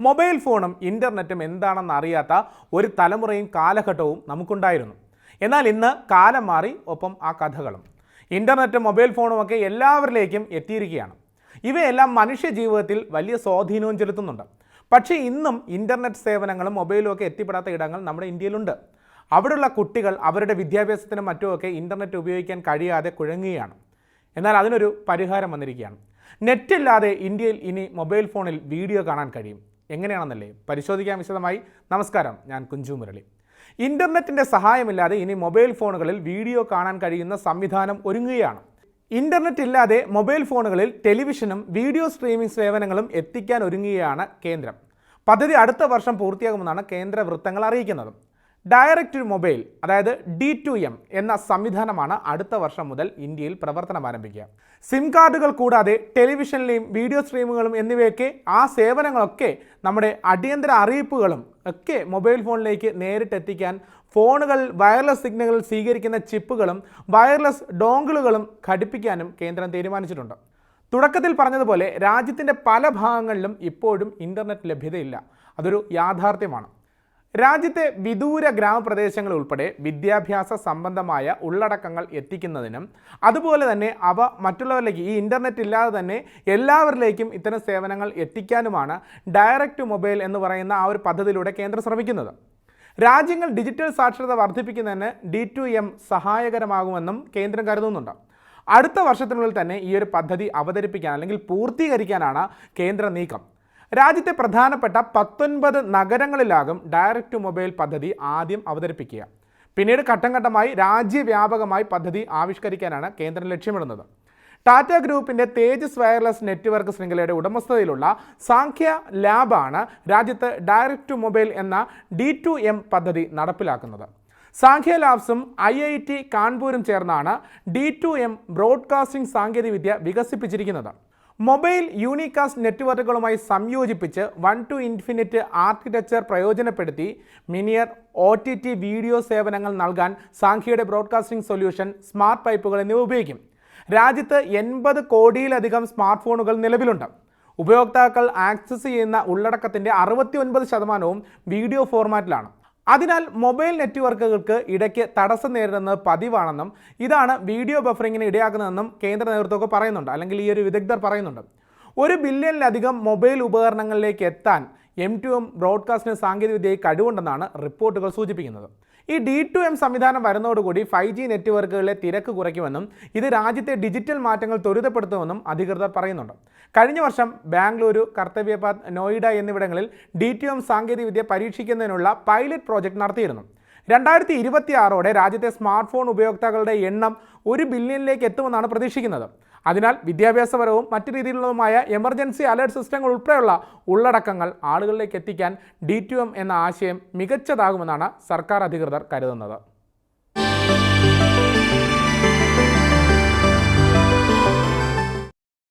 Mobile ഫോണും ഇന്റർനെറ്റും എന്താണെന്ന് അറിയാത്ത ഒരു തലമുറയും കാലഘട്ടവും നമുക്കുണ്ടായിരുന്നു. എന്നാൽ ഇന്ന് കാലം മാറി ഒപ്പം ആ കഥകളും. ഇന്റർനെറ്റും മൊബൈൽ ഫോണും ഒക്കെ എല്ലാവരിലേക്കും എത്തിയിരിക്കുകയാണ്. ഇവയെല്ലാം മനുഷ്യ ജീവിതത്തിൽ വലിയ സ്വാധീനവും ചെലുത്തുന്നുണ്ട്. പക്ഷേ ഇന്നും ഇന്റർനെറ്റ് സേവനങ്ങളും മൊബൈലും ഒക്കെ എത്തിപ്പെടാത്ത ഇടങ്ങൾ നമ്മുടെ ഇന്ത്യയിലുണ്ട്. അവിടെയുള്ള കുട്ടികൾ അവരുടെ വിദ്യാഭ്യാസത്തിനും മറ്റുമൊക്കെ ഇന്റർനെറ്റ് ഉപയോഗിക്കാൻ കഴിയാതെ കുഴങ്ങുകയാണ്. എന്നാൽ അതിനൊരു പരിഹാരം വന്നിരിക്കുകയാണ്. നെറ്റില്ലാതെ ഇന്ത്യയിൽ ഇനി മൊബൈൽ ഫോണിൽ വീഡിയോ കാണാൻ കഴിയും. എങ്ങനെയാണെന്നല്ലേ? പരിശോധിക്കാൻ വിശദമായി നമസ്കാരം ഞാൻ കുഞ്ചു മുരളി. ഇന്റർനെറ്റിന്റെ സഹായമില്ലാതെ ഇനി മൊബൈൽ ഫോണുകളിൽ വീഡിയോ കാണാൻ കഴിയുന്ന സംവിധാനം ഒരുങ്ങുകയാണ്. ഇന്റർനെറ്റ് ഇല്ലാതെ മൊബൈൽ ഫോണുകളിൽ ടെലിവിഷനും വീഡിയോ സ്ട്രീമിംഗ് സേവനങ്ങളും എത്തിക്കാൻ ഒരുങ്ങുകയാണ് കേന്ദ്രം. പദ്ധതി അടുത്ത വർഷം പൂർത്തിയാകുമെന്നാണ് കേന്ദ്ര വൃത്തങ്ങൾ അറിയിക്കുന്നത്. ഡയറക്റ്റ് ടു മൊബൈൽ അതായത് ഡി ടു എം എന്ന സംവിധാനമാണ് അടുത്ത വർഷം മുതൽ ഇന്ത്യയിൽ പ്രവർത്തനം ആരംഭിക്കുക. സിം കാർഡുകൾ കൂടാതെ ടെലിവിഷനിലെയും വീഡിയോ സ്ട്രീമുകളും എന്നിവയൊക്കെ ആ സേവനങ്ങളൊക്കെ നമ്മുടെ അടിയന്തര അറിയിപ്പുകളും ഒക്കെ മൊബൈൽ ഫോണിലേക്ക് നേരിട്ട് എത്തിക്കാൻ ഫോണുകൾ വയർലെസ് സിഗ്നലുകൾ സ്വീകരിക്കുന്ന ചിപ്പുകളും വയർലെസ് ഡോങ്കിളുകളും ഘടിപ്പിക്കാനും കേന്ദ്രം തീരുമാനിച്ചിട്ടുണ്ട്. തുടക്കത്തിൽ പറഞ്ഞതുപോലെ രാജ്യത്തിന്റെ പല ഭാഗങ്ങളിലും ഇപ്പോഴും ഇന്റർനെറ്റ് ലഭ്യതയില്ല. അതൊരു യാഥാർത്ഥ്യമാണ്. രാജ്യത്തെ വിദൂര ഗ്രാമപ്രദേശങ്ങൾ ഉൾപ്പെടെ വിദ്യാഭ്യാസ സംബന്ധമായ ഉള്ളടക്കങ്ങൾ എത്തിക്കുന്നതിനും അതുപോലെ തന്നെ അവ മറ്റുള്ളവരിലേക്ക് ഈ ഇന്റർനെറ്റ് ഇല്ലാതെ തന്നെ എല്ലാവരിലേക്കും ഇത്തരം സേവനങ്ങൾ എത്തിക്കാനുമാണ് ഡയറക്റ്റ് മൊബൈൽ എന്ന് പറയുന്ന ആ ഒരു പദ്ധതിയിലൂടെ കേന്ദ്രം ശ്രമിക്കുന്നത്. രാജ്യങ്ങൾ ഡിജിറ്റൽ സാക്ഷരത വർദ്ധിപ്പിക്കുന്നതിന് ഡി ടു എം സഹായകരമാകുമെന്നും കേന്ദ്രം കരുതുന്നുണ്ട്. അടുത്ത വർഷത്തിനുള്ളിൽ തന്നെ ഈ ഒരു പദ്ധതി അവതരിപ്പിക്കാൻ അല്ലെങ്കിൽ പൂർത്തീകരിക്കാനാണ് കേന്ദ്ര നീക്കം. രാജ്യത്തെ പ്രധാനപ്പെട്ട പത്തൊൻപത് നഗരങ്ങളിലാകും ഡയറക്റ്റ് മൊബൈൽ പദ്ധതി ആദ്യം അവതരിപ്പിക്കുക. പിന്നീട് ഘട്ടം ഘട്ടമായി രാജ്യവ്യാപകമായി പദ്ധതി ആവിഷ്കരിക്കാനാണ് കേന്ദ്രം ലക്ഷ്യമിടുന്നത്. ടാറ്റ ഗ്രൂപ്പിന്റെ തേജസ് വയർലെസ് നെറ്റ്വർക്ക് ശൃംഖലയുടെ ഉടമസ്ഥതയിലുള്ള സാഖ്യ ലാബാണ് രാജ്യത്ത് ഡയറക്റ്റ് ടു മൊബൈൽ എന്ന ഡി ടു എം പദ്ധതി നടപ്പിലാക്കുന്നത്. സാഖ്യ ലാബ്സും ഐ ഐ ടി കാൺപൂരും ചേർന്നാണ് ഡി ടു എം ബ്രോഡ്കാസ്റ്റിംഗ് സാങ്കേതികവിദ്യ വികസിപ്പിച്ചിരിക്കുന്നത്. മൊബൈൽ യൂണികാസ്റ്റ് നെറ്റ്വർക്കുകളുമായി സംയോജിപ്പിച്ച് വൺ ടു ഇൻഫിനിറ്റ് ആർക്കിടെക്ചർ പ്രയോജനപ്പെടുത്തി മിനിയർ ഒ ടി ടി വീഡിയോ സേവനങ്ങൾ നൽകാൻ സാഖ്യയുടെ ബ്രോഡ്കാസ്റ്റിംഗ് സൊല്യൂഷൻ സ്മാർട്ട് പൈപ്പുകൾ എന്നിവ ഉപയോഗിക്കും. രാജ്യത്ത് എൺപത് കോടിയിലധികം സ്മാർട്ട് ഫോണുകൾ നിലവിലുണ്ട്. ഉപയോക്താക്കൾ ആക്സസ് ചെയ്യുന്ന ഉള്ളടക്കത്തിന്റെ അറുപത്തി ഒൻപത് ശതമാനവും വീഡിയോ ഫോർമാറ്റിലാണ്. അതിനാൽ മൊബൈൽ നെറ്റ്വർക്കുകൾക്ക് ഇടയ്ക്ക് തടസ്സം നേരിടുന്നത് പതിവാണെന്നും ഇതാണ് വീഡിയോ ബഫറിങ്ങിന് ഇടയാക്കുന്നതെന്നും കേന്ദ്ര നേതൃത്വമൊക്കെ പറയുന്നുണ്ട്. അല്ലെങ്കിൽ ഈ ഒരു വിദഗ്ധർ പറയുന്നുണ്ട്. ഒരു ബില്യണിലധികം മൊബൈൽ ഉപകരണങ്ങളിലേക്ക് എത്താൻ എം ടു എം ബ്രോഡ്കാസ്റ്റിന് സാങ്കേതികവിദ്യയിൽ കഴിവുണ്ടെന്നാണ് റിപ്പോർട്ടുകൾ സൂചിപ്പിക്കുന്നത്. ഈ ഡി ടു എം സംവിധാനം വരുന്നതോടുകൂടി ഫൈവ് ജി നെറ്റ്വർക്കുകളിലെ തിരക്ക് കുറയ്ക്കുമെന്നും ഇത് രാജ്യത്തെ ഡിജിറ്റൽ മാറ്റങ്ങൾ ത്വരിതപ്പെടുത്തുമെന്നും അധികൃതർ പറയുന്നുണ്ട്. കഴിഞ്ഞ വർഷം ബാംഗ്ലൂരു കർത്തവ്യപാത് നോയിഡ എന്നിവിടങ്ങളിൽ ഡി ടു എം സാങ്കേതികവിദ്യ പരീക്ഷിക്കുന്നതിനുള്ള പൈലറ്റ് പ്രോജക്റ്റ് നടത്തിയിരുന്നു. രണ്ടായിരത്തി ഇരുപത്തി ആറോടെ രാജ്യത്തെ സ്മാർട്ട് ഫോൺ ഉപയോക്താക്കളുടെ എണ്ണം ഒരു ബില്യണിലേക്ക് എത്തുമെന്നാണ് പ്രതീക്ഷിക്കുന്നത്. അതിനാൽ വിദ്യാഭ്യാസപരവും മറ്റു രീതിയിലുള്ളതുമായ എമർജൻസി അലേർട്ട് സിസ്റ്റങ്ങൾ ഉൾപ്പെടെയുള്ള ഉള്ളടക്കങ്ങൾ ആളുകളിലേക്ക് എത്തിക്കാൻ ഡി എന്ന ആശയം മികച്ചതാകുമെന്നാണ് സർക്കാർ അധികൃതർ കരുതുന്നത്.